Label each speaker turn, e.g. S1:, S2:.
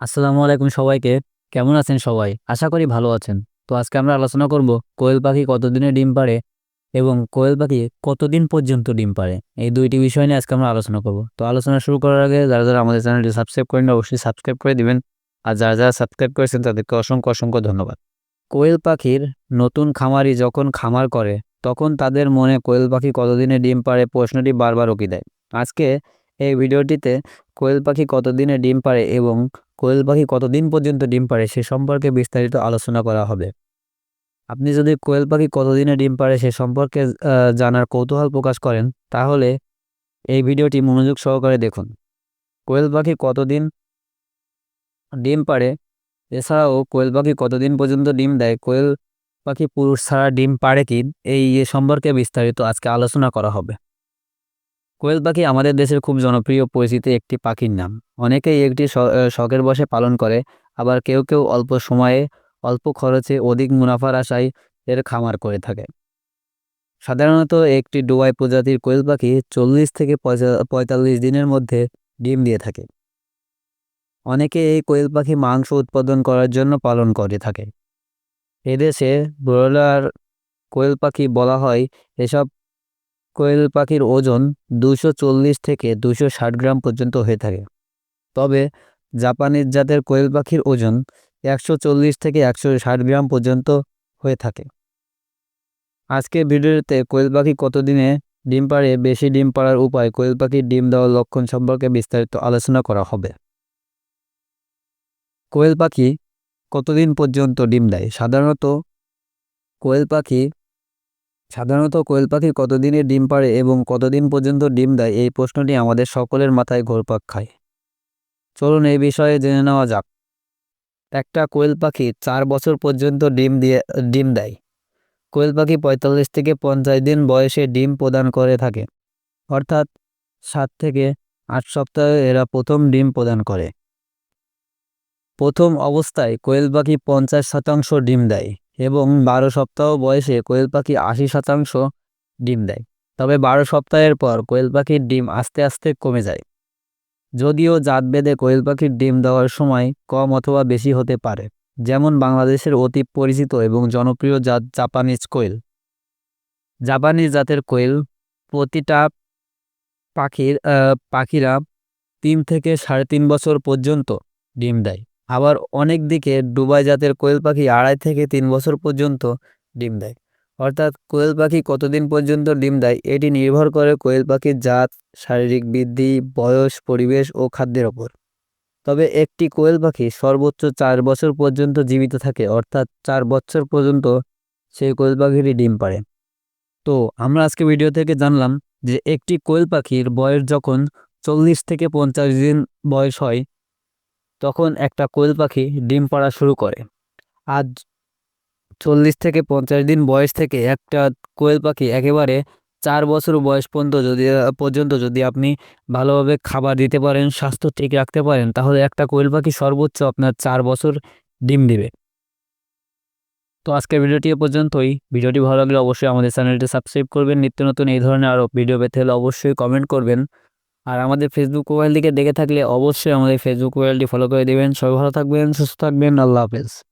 S1: আসসালামু আলাইকুম সবাইকে। কেমন আছেন সবাই? আশা করি ভালো আছেন। তো আজকে আমরা আলোচনা করব কোয়েল পাখি কতদিনে ডিম পাড়ে এবং কোয়েল পাখি কতদিন পর্যন্ত ডিম পাড়ে। এই দুইটি বিষয় নিয়ে আজকে আমরা আলোচনা করব। তো আলোচনা শুরু করার আগে যারা যারা আমাদের চ্যানেলটি সাবস্ক্রাইব করেন অবশ্যই সাবস্ক্রাইব করে দিবেন। আর যারা যারা সাবস্ক্রাইব করেছেন তাদেরকে অসংখ্য অসংখ্য ধন্যবাদ। কোয়েল পাখির নতুন খামারি যখন খামার করে, তখন তাদের মনে কোয়েল পাখি কতদিনে ডিম পাড়ে প্রশ্নটি বারবার উকি দেয়। আজকে এই ভিডিওটিতে কোয়েল পাখি কতদিনে ডিম পাড়ে এবং কোয়েল পাখি কতদিন পর্যন্ত ডিম পাড়ে সে সম্পর্কে বিস্তারিত আলোচনা করা হবে। আপনি যদি কোয়েল পাখি কতদিনে ডিম পাড়ে সে সম্পর্কে জানার কৌতূহল প্রকাশ করেন, তাহলে এই ভিডিওটি মনোযোগ সহকারে দেখুন। কোয়েল পাখি কতদিন ডিম পারে এছাড়াও কোয়েল পাখি কতদিন পর্যন্ত ডিম দেয়, কোয়েল পাখি পুরুষ ছাড়া ডিম পাড়ে কি, এই সম্পর্কে বিস্তারিত আজকে আলোচনা করা হবে। কোয়েল পাখি আমাদের দেশের খুব জনপ্রিয় পরিচিত একটি পাখির নাম। অনেকেই একটি শখের বশে পালন করে, আবার কেউ কেউ অল্প সময়ে অল্প খরচে অধিক মুনাফার আশায় এর খামার করে থাকে। সাধারণত একটি ডোয়াই প্রজাতির কোয়েল পাখি চল্লিশ থেকে পঁয়তাল্লিশ দিনের মধ্যে ডিম দিয়ে থাকে। অনেকে এই কোয়েল পাখি মাংস উৎপাদন করার জন্য পালন করে থাকে। এদেশে ব্রয়লার কোয়েল পাখি বলা হয়, এসব কোয়েল পাখির ওজন দুশো চল্লিশ থেকে দুশো ষাট গ্রাম পর্যন্ত হয়ে থাকে। তবে জাপানিজ জাতের কোয়েল পাখির ওজন একশো চল্লিশ থেকে একশো ষাট গ্রাম পর্যন্ত হয়ে থাকে। আজকে ভিডিওতে কোয়েল পাখি কতদিনে ডিম পাড়ে, বেশি ডিম পাড়ার উপায়, কোয়েল পাখির ডিম দেওয়ার লক্ষণ সম্পর্কে বিস্তারিত আলোচনা করা হবে। কোয়েল পাখি কতদিন পর্যন্ত ডিম দেয়? সাধারণত কোয়েল পাখি সাধারণত কোয়েল পাখি কতদিনে ডিম পাড়ে এবং কতদিন পর্যন্ত ডিম দেয়, এই প্রশ্নটি আমাদের সকলের মাথায় ঘোরপাক খায়। চলুন এই বিষয়ে জেনে নেওয়া যাক। একটা কোয়েল পাখি চার বছর পর্যন্ত ডিম দিয়ে, ডিম দেয়। কোয়েল পাখি পঁয়তাল্লিশ থেকে পঞ্চাশ দিন বয়সে ডিম প্রদান করে থাকে। অর্থাৎ সাত থেকে আট সপ্তাহে এরা প্রথম ডিম প্রদান করে। প্রথম অবস্থায় কোয়েল পাখি পঞ্চাশ শতাংশ ডিম দেয়। এবং বারো সপ্তাহ বয়সে কোয়েল পাখি আশি শতাংশ ডিম দেয়। তবে বারো সপ্তাহের পর কোয়েল পাখির ডিম আস্তে আস্তে কমে যায়। যদিও জাতভেদে কোয়েল পাখির ডিম দেওয়ার সময় কম অথবা বেশি হতে পারে, যেমন বাংলাদেশের অতি পরিচিত এবং জনপ্রিয় জাত জাপানিজ কোয়েল। জাপানিজ জাতের কোয়েল প্রতিটা পাখির পাখিরা তিন থেকে সাড়ে তিন বছর পর্যন্ত ডিম দেয়। আবার অনেক দিকে ডুবাই জাতের কোয়েল পাখি আড়াই থেকে তিন বছর পর্যন্ত ডিম দেয়। অর্থাৎ কোয়েল পাখি কতদিন পর্যন্ত ডিম দেয়, এটি নির্ভর করে কোয়েল পাখির জাত, শারীরিক বৃদ্ধি, বয়স, পরিবেশ ও খাদ্যের ওপর। তবে একটি কোয়েল পাখি সর্বোচ্চ চার বছর পর্যন্ত জীবিত থাকে, অর্থাৎ চার বছর পর্যন্ত সেই কোয়েল পাখিরই ডিম পাড়ে। তো আমরা আজকে ভিডিও থেকে জানলাম যে একটি কোয়েল পাখির বয়স যখন চল্লিশ থেকে পঞ্চাশ দিন বয়স হয় তখন একটা কোয়েল পাখি ডিম পাড়া শুরু করে। আজ চল্লিশ থেকে পঞ্চাশ দিন বয়স থেকে একটা কোয়েল পাখি একেবারে চার বছর বয়স পর্যন্ত যদি পর্যন্ত যদি আপনি ভালোভাবে খাবার দিতে পারেন, স্বাস্থ্য ঠিক রাখতে পারেন, তাহলে একটা কোয়েল পাখি সর্বোচ্চ আপনার চার বছর ডিম দিবে। তো আজকের ভিডিওটি এ পর্যন্তই। ভিডিওটি ভালো লাগলে অবশ্যই আমাদের চ্যানেলটি সাবস্ক্রাইব করবেন। নিত্য নতুন এই ধরনের আরও ভিডিও পেতে হলে অবশ্যই কমেন্ট করবেন। আর আমাদের ফেসবুক প্রোফাইল দিকে দেখে থাকলে অবশ্যই আমাদের ফেসবুক প্রোফাইলটি ফলো করে দেবেন। সবাই ভালো থাকবেন, সুস্থ থাকবেন, আল্লাহ হাফেজ।